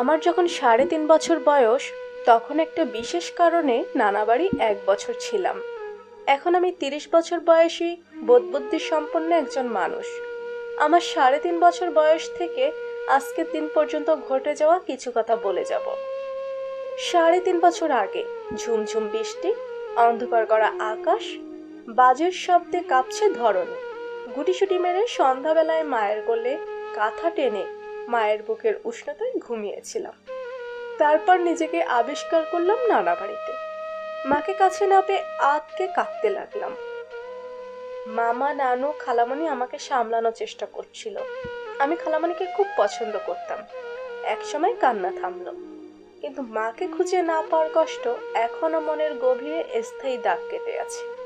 আমার যখন সাড়ে তিন বছর বয়স, তখন একটা বিশেষ কারণে নানা বাড়ি এক বছর ছিলাম। এখন আমি তিরিশ বছর বয়সী বোধবুদ্ধি সম্পন্ন একজন মানুষ। আমার সাড়ে তিন বছর বয়স থেকে আজকের দিন পর্যন্ত ঘটে যাওয়া কিছু কথা বলে যাব। সাড়ে তিন বছর আগে ঝুমঝুম বৃষ্টি, অন্ধকার করা আকাশ, বাজের শব্দে কাঁপছে ধরনী গুটিসুটি মেরে সন্ধ্যাবেলায় মায়ের কোলে কাঁথা টেনে মায়ের বুকের উষ্ণতায় ঘুমিয়েছিলাম। তারপর নিজেকে আবিষ্কার করলাম নানা বাড়িতে। মাকে কাছে না পেয়ে আতকে কাঁদতে লাগলাম। মামা, নানু, খালামণি আমাকে সামলানোর চেষ্টা করছিল। আমি খালামণিকে খুব পছন্দ করতাম। একসময় কান্না থামলো। কিন্তু মাকে খুঁজে না পাওয়ার কষ্ট এখনও মনের গভীরে স্থায়ী দাগ কেটে আছে।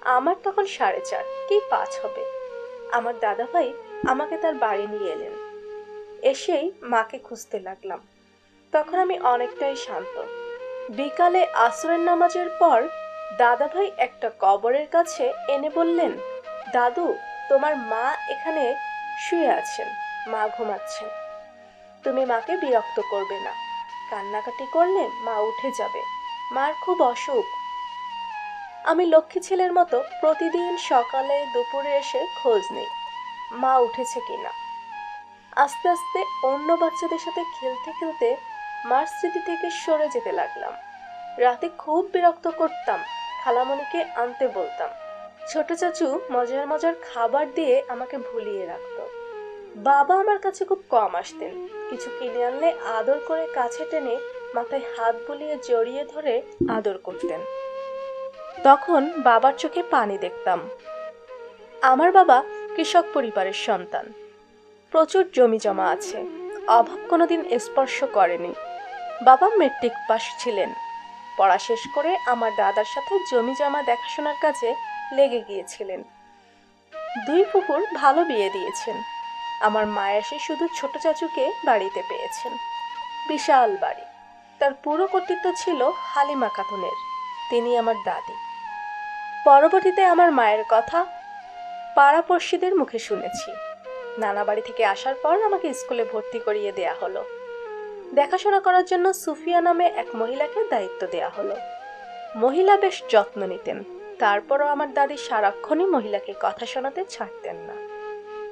আমার তখন সাড়ে চার, কি পাঁচ হবে? আমার দাদাভাই আমাকে তার বাড়ি নিয়ে এলেন। এসেই মাকে খুঁজতে লাগলাম। তখন আমি অনেকটাই শান্ত। বিকালে আসরের নামাজের পর দাদাভাই একটা কবরের কাছে এনে বললেন, দাদু, তোমার মা এখানে শুয়ে আছেন, মা ঘুমাচ্ছেন। তুমি মাকে বিরক্ত করবে না। কান্নাকাটি করলে মা উঠে যাবে। মার খুব অসুখ। আমি লক্ষ্মী ছেলের মতো প্রতিদিন সকালে দুপুরে এসে খোঁজ নেই। মা উঠেছে কিনা? আস্তে আস্তে অন্য বাচ্চাদের সাথে খেলতে খেলতে মার স্মৃতি থেকে সরে যেতে লাগলাম। রাতে খুব বিরক্ত করতাম, খালামণিকে আনতে বলতাম। ছোট চাচু মজার মজার খাবার দিয়ে আমাকে ভুলিয়ে রাখত। বাবা আমার কাছে খুব কম আসতেন। কিছু কিনে আনলে আদর করে কাছে টেনে মাথায় হাত বুলিয়ে জড়িয়ে ধরে আদর করতেন। তখন বাবার চোখে পানি দেখতাম। আমার বাবা কৃষক পরিবারের সন্তান। প্রচুর জমি জমা আছে। অভাব কোনোদিন স্পর্শ করেনি। বাবা মেট্রিক পাশ ছিলেন। পড়া শেষ করে আমার দাদার সাথে জমি জমা দেখাশোনার কাজে লেগে গিয়েছিলেন। দুই ফুফুর ভালো বিয়ে দিয়েছেন। আমার মা এসে শুধু ছোট চাচুকে বাড়িতে পেয়েছেন। বিশাল বাড়ি। তার পুরো কর্তৃত্ব ছিল হালিমা খাতুনের। তিনি আমার দাদি। পরবর্তীতে আমার মায়ের কথা পাড়াপড়শিদের মুখে শুনেছি। নানা বাড়ি থেকে আসার পর আমাকে স্কুলে ভর্তি করিয়ে দেয়া হলো। দেখাশোনা করার জন্য সুফিয়া নামে এক মহিলাকে দায়িত্ব দেয়া হলো। মহিলা বেশ যত্ন নিতেন, তারপরও আমার দাদি সারাক্ষণই মহিলাকে কথা শোনাতে ছাড়তেন না।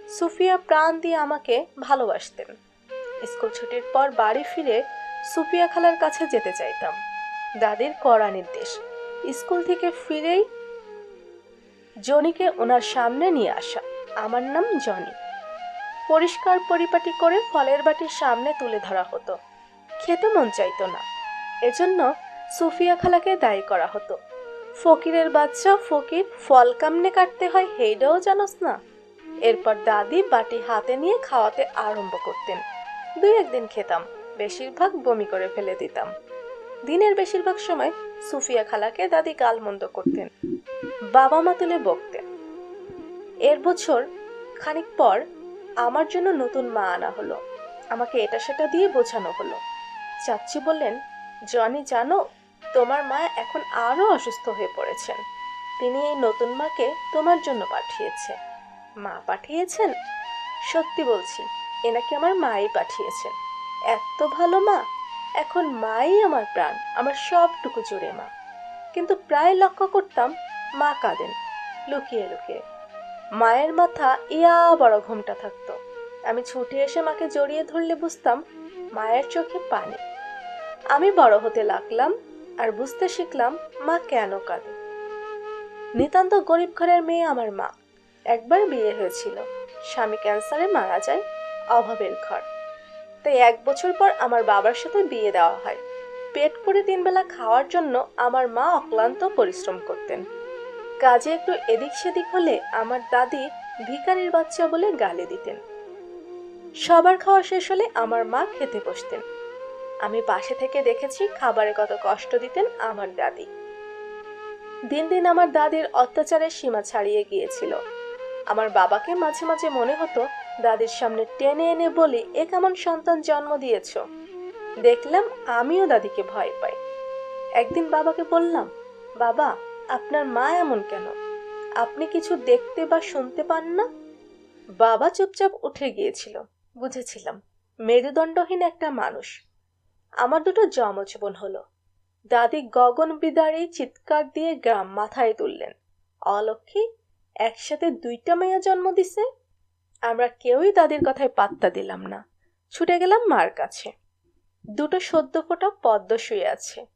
সুফিয়া প্রাণ দিয়ে আমাকে ভালোবাসতেন। স্কুল ছুটির পর বাড়ি ফিরে সুফিয়া খালার কাছে যেতে চাইতাম। দাদির কড়া নির্দেশ, স্কুল থেকে ফিরেই জনিকে ওনার সামনে নিয়ে আসা। আমার নাম জনি। পরিষ্কার পরিপাটি করে ফলের বাটির সামনে তুলে ধরা হতো। খেতে মন চাইতো না। এজন্য সুফিয়া খালাকে দায়ী করা হতো। ফকিরের বাচ্চা ফকির ফল কামনে কাটতে হয় হেইডাও জানোস না। এরপর দাদি বাটি হাতে নিয়ে খাওয়াতে আরম্ভ করতেন। দুই একদিন খেতাম, বেশিরভাগ বমি করে ফেলে দিতাম। দিনের বেশিরভাগ সময় সুফিয়া খালাকে দাদি গালমন্দ করতেন। বাবা মা তুলে বকতেন। এর বছর খানিক পর আমার জন্য নতুন মা আনা হলো। আমাকে এটা সেটা দিয়ে বোঝানো হলো। চাচ্ছি বললেন, জনি, জানো, তোমার মা এখন আরও অসুস্থ হয়ে পড়েছেন। তিনি এই নতুন মাকে তোমার জন্য পাঠিয়েছে মা পাঠিয়েছেন? সত্যি বলছি এনাকে আমার মাই পাঠিয়েছেন। এত ভালো মা, এখন মাই আমার প্রাণ, আমার সবটুকু জুড়ে মা। কিন্তু প্রায় লক্ষ্য করতাম মা কাঁদেন, লুকিয়ে লুকিয়ে। মায়ের মাথা ইয়া বড় ঘুমটা থাকতো। আমি ছুটে এসে মাকে জড়িয়ে ধরলে বুঝতাম, মায়ের চোখে পানি। আমি বড় হতে লাগলাম আর বুঝতে শিখলাম মা কেন কাঁদে। নিতান্ত গরিব ঘরের মেয়ে আমার মা। একবার বিয়ে হয়েছিল। স্বামী ক্যান্সারে মারা যায়, অভাবের ঘর। তাই এক বছর পর আমার বাবার সাথে বিয়ে দেওয়া হয়। পেট করে তিনবেলা খাওয়ার জন্য আমার মা অক্লান্ত পরিশ্রম করতেন। কাজে একটু এদিক সেদিক হলে আমার দাদি ভিকারির বাচ্চা বলে গালে দিতেন। সবার খাওয়া শেষ হলে আমার মা খেতে বসতেন। আমি পাশে থেকে দেখেছি খাবারে কত কষ্ট দিতেন আমার দাদি। দিন দিন আমার দাদির অত্যাচারের সীমা ছাড়িয়ে গিয়েছিল। আমার বাবাকে মাঝে মাঝে মনে হতো, দাদির সামনে টেনে এনে বলি, এ কেমন সন্তান জন্ম দিয়েছ? দেখলাম আমিও দাদিকে ভয় পাই। একদিন বাবাকে বললাম, বাবা আপনার মা এমন কেন? আপনি কিছু দেখতে বা শুনতে পান না? বাবা চুপচাপ উঠে গিয়েছিল। বুঝেছিলাম, মেরুদণ্ডহীন একটা মানুষ। আমার দুটো যমজ বোন হলো। দাদি গগন বিদারী চিৎকার দিয়ে গ্রাম মাথায় তুললেন। অলক্ষী, একসাথে দুইটা মেয়ে জন্ম দিছে? আমরা কেউই দাদির কথায় পাত্তা দিলাম না। ছুটে গেলাম মার কাছে। দুটো সদ্য ফোটা পদ্ম শুয়ে আছে।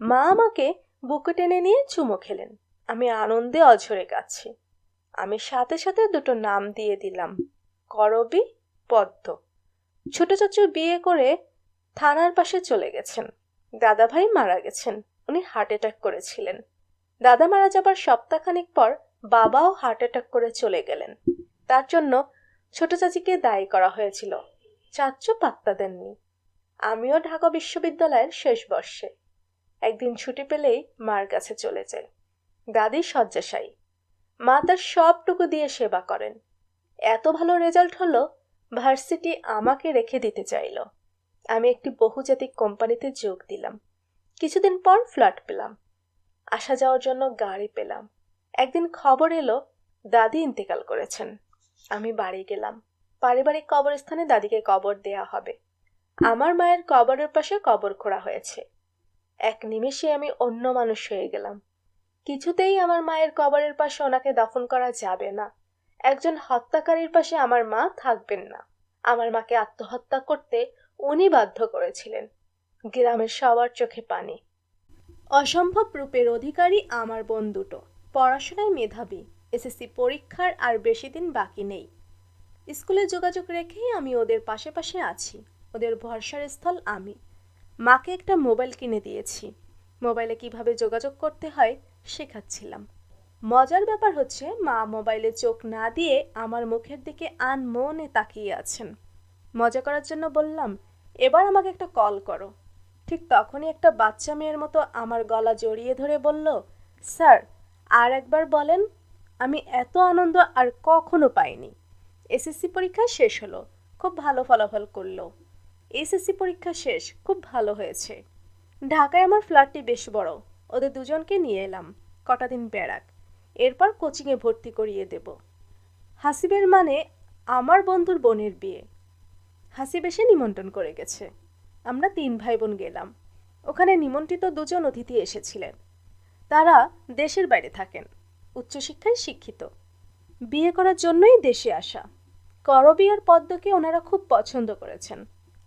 মা আমাকে বুকে টেনে নিয়ে চুমো খেলেন। আমি আনন্দে অঝরে গাছি আমি সাথে সাথে দুটো নাম দিয়ে দিলাম, করবি পদ্ম। ছোট চাচু বিয়ে করে থানার পাশে চলে গেছেন। দাদা ভাই মারা গেছেন, উনি হার্ট অ্যাটাক করেছিলেন। দাদা মারা যাবার সপ্তাহখানিক পর বাবাও হার্ট অ্যাটাক করে চলে গেলেন। তার জন্য ছোট চাচিকে দায়ী করা হয়েছিল। চাচ্চু পাত্তা দেননি। আমিও ঢাকা বিশ্ববিদ্যালয়ের শেষ বর্ষে। একদিন ছুটি পেলেই মার কাছে চলে যায়। দাদি শয্যাশায়ী। মা তার সবটুকু দিয়ে সেবা করেন। এত ভালো রেজাল্ট হলো, ভার্সিটি আমাকে রেখে দিতে চাইল। আমি একটি বহুজাতিক কোম্পানিতে যোগ দিলাম। কিছুদিন পর ফ্ল্যাট পেলাম। আসা যাওয়ার জন্য গাড়ি পেলাম। একদিন খবর এলো, দাদি ইন্তেকাল করেছেন। আমি বাড়ি গেলাম। পারিবারিক কবরস্থানে দাদিকে কবর দেয়া হবে। আমার মায়ের কবরের পাশে কবর খোঁড়া হয়েছে। এক নিমেষে আমি অন্য মানুষ হয়ে গেলাম। কিছুতেই আমার মায়ের কবরের পাশে ওনাকে দাফন করা যাবে না। একজন হত্যাকারীর পাশে আমার মা থাকবেন না। আমার মাকে আত্মহত্যা করতে উনি বাধ্য করেছিলেন। গ্রামের সবার চোখে পানি। অসম্ভব রূপের অধিকারী আমার বোন দুটো। পড়াশোনায় মেধাবী। এসএসসি পরীক্ষার আর বেশি দিন বাকি নেই। স্কুলে যোগাযোগ রেখেই আমি ওদের পাশে পাশে আছি। ওদের ভরসার স্থল আমি। মাকে একটা মোবাইল কিনে দিয়েছি। মোবাইলে কীভাবে যোগাযোগ করতে হয় শেখাচ্ছিলাম। মজার ব্যাপার হচ্ছে, মা মোবাইলে চোখ না দিয়ে আমার মুখের দিকে আন মনে তাকিয়ে আছেন। মজা করার জন্য বললাম, এবার আমাকে একটা কল করো। ঠিক তখনই একটা বাচ্চা মেয়ের মতো আমার গলা জড়িয়ে ধরে বলল, স্যার, আর একবার বলেন, আমি এত আনন্দ আর কখনো পাইনি। এসএসসি পরীক্ষা শেষ হলো, খুব ভালো ফলাফল করল। এসএসসি পরীক্ষা শেষ, খুব ভালো হয়েছে। ঢাকায় আমার ফ্ল্যাটটি বেশ বড়, ওদের দুজনকে নিয়ে এলাম, কটা দিন বেড়াক এরপর কোচিংয়ে ভর্তি করিয়ে দেব। হাসিবের মানে আমার বন্ধুর বোনের বিয়ে। হাসিব এসে নিমন্ত্রণ করে গেছে। আমরা তিন ভাই বোন গেলাম। ওখানে নিমন্ত্রিত দুজন অতিথি এসেছিলেন। তারা দেশের বাইরে থাকেন, উচ্চশিক্ষায় শিক্ষিত। বিয়ে করার জন্যই দেশে আসা। করবি আর পদ্মকে ওনারা খুব পছন্দ করেছেন।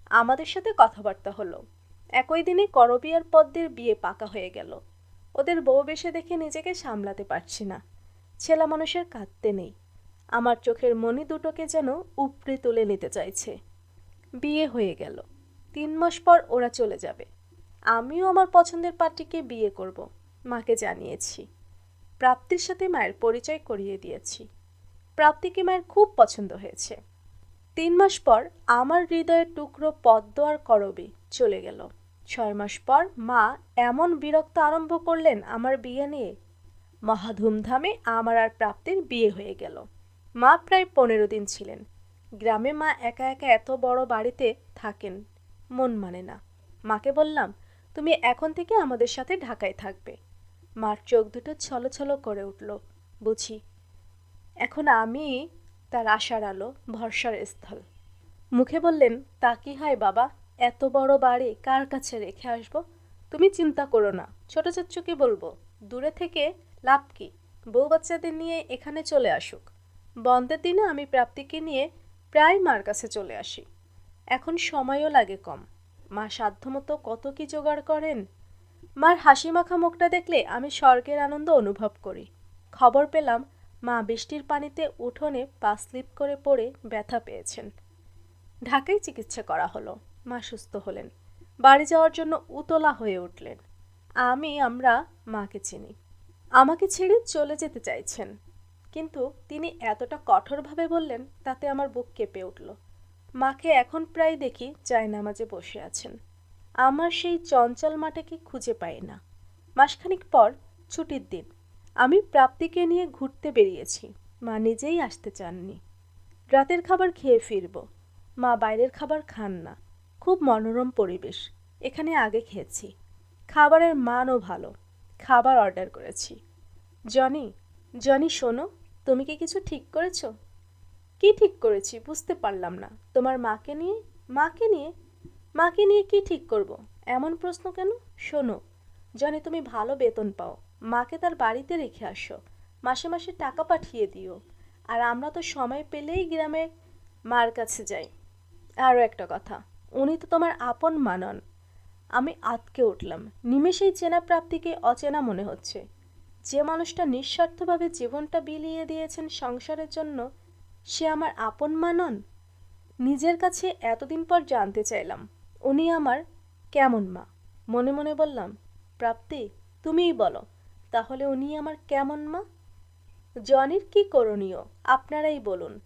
আমাদের সাথে কথাবার্তা হলো। একই দিনে করবি আর পদ্মের বিয়ে পাকা হয়ে গেল। ওদের বউ বেশে দেখে নিজেকে সামলাতে পারছি না। ছেলা মানুষের কাঁদতে নেই। আমার চোখের মনি দুটোকে যেন উপড়ে তুলে নিতে চাইছে। বিয়ে হয়ে গেল। তিন মাস পর ওরা চলে যাবে। আমিও আমার পছন্দের পার্টিকে বিয়ে করব, মাকে জানিয়েছি। প্রাপ্তির সাথে মায়ের পরিচয় করিয়ে দিয়েছি। প্রাপ্তিকে মায়ের খুব পছন্দ হয়েছে। তিন মাস পর আমার হৃদয়ের টুকরো পদ্ম আর করবি চলে গেল। ছয় মাস পর মা এমন বিরক্ত আরম্ভ করলেন আমার বিয়ে নিয়ে। মহা ধুমধামে আমার আর প্রাপ্তির বিয়ে হয়ে গেল। মা প্রায় পনেরো দিন ছিলেন। গ্রামে মা একা একা এত বড় বাড়িতে থাকেন, মন মানে না। মাকে বললাম, তুমি এখন থেকে আমাদের সাথে ঢাকায় থাকবে। মার চোখ দুটো ছলো করে উঠল। বুঝি, এখন আমি তার আশার আলো, ভরসার স্থল। মুখে বললেন, তা কি হয় বাবা? এত বড় বাড়ি কার কাছে রেখে আসব? তুমি চিন্তা করো না। ছোট চাচ্চুকে বলব, দূরে থেকে লাভ কি? বউ বাচ্চাদের নিয়ে এখানে চলে আসুক। বন্ধের দিনে আমি প্রাপ্তিকে নিয়ে প্রায় মার কাছে চলে আসি। এখন সময়ও লাগে কম। মা সাধ্যমতো কত কি জোগাড় করেন? মার হাসি মাখা মুখটা দেখলে আমি স্বর্গের আনন্দ অনুভব করি। খবর পেলাম মা বৃষ্টির পানিতে উঠোনে পা স্লিপ করে পড়ে ব্যথা পেয়েছেন। ঢাকায় চিকিৎসা করা হলো। মা সুস্থ হলেন। বাড়ি যাওয়ার জন্য উতলা হয়ে উঠলেন। আমি, আমরা মাকে চিনি। আমাকে ছেড়ে চলে যেতে চাইছেন। কিন্তু তিনি এতটা কঠোরভাবে বললেন, তাতে আমার বুক কেঁপে উঠল। মাকে এখন প্রায় দেখি নামাজে বসে আছেন। আমার সেই চঞ্চল মাটাকে খুঁজে পাই না। মাসখানিক পর ছুটির দিন। আমি প্রাপ্তিকে নিয়ে ঘুরতে বেরিয়েছি। মা নিজেই আসতে চাননি। রাতের খাবার খেয়ে ফিরব। মা বাইরের খাবার খান না। খুব মনোরম পরিবেশ। এখানে আগে খেয়েছি। খাবারের মানও ভালো। খাবার অর্ডার করেছি। জনি জনি শোনো, তুমি কি কিছু ঠিক করেছ? কি ঠিক করেছি বুঝতে পারলাম না। তোমার মাকে নিয়ে? মাকে নিয়ে? মাকে নিয়ে কি ঠিক করব? এমন প্রশ্ন কেন? শোনো, জনি তুমি ভালো বেতন পাও। মাকে তার বাড়িতে রেখে আসো। মাসে মাসে টাকা পাঠিয়ে দিও। আর আমরা তো সময় পেলেই গ্রামে মার কাছে যাই। আরও একটা কথা, উনি তো তোমার আপন মানন। আমি আতকে উঠলাম। নিমেষেই চেনা প্রাপ্তিকে অচেনা মনে হচ্ছে। যে মানুষটা নিঃস্বার্থভাবে জীবনটা বিলিয়ে দিয়েছেন সংসারের জন্য, সে আমার আপন মানন? নিজের কাছে এতদিন পর জানতে চাইলাম, উনি আমার কেমন মা? মনে মনে বললাম, প্রাপ্তি, তুমিই বলো। তাহলে উনি আমার কেমন মা? জনির কি করণীয়? আপনারাই বলুন।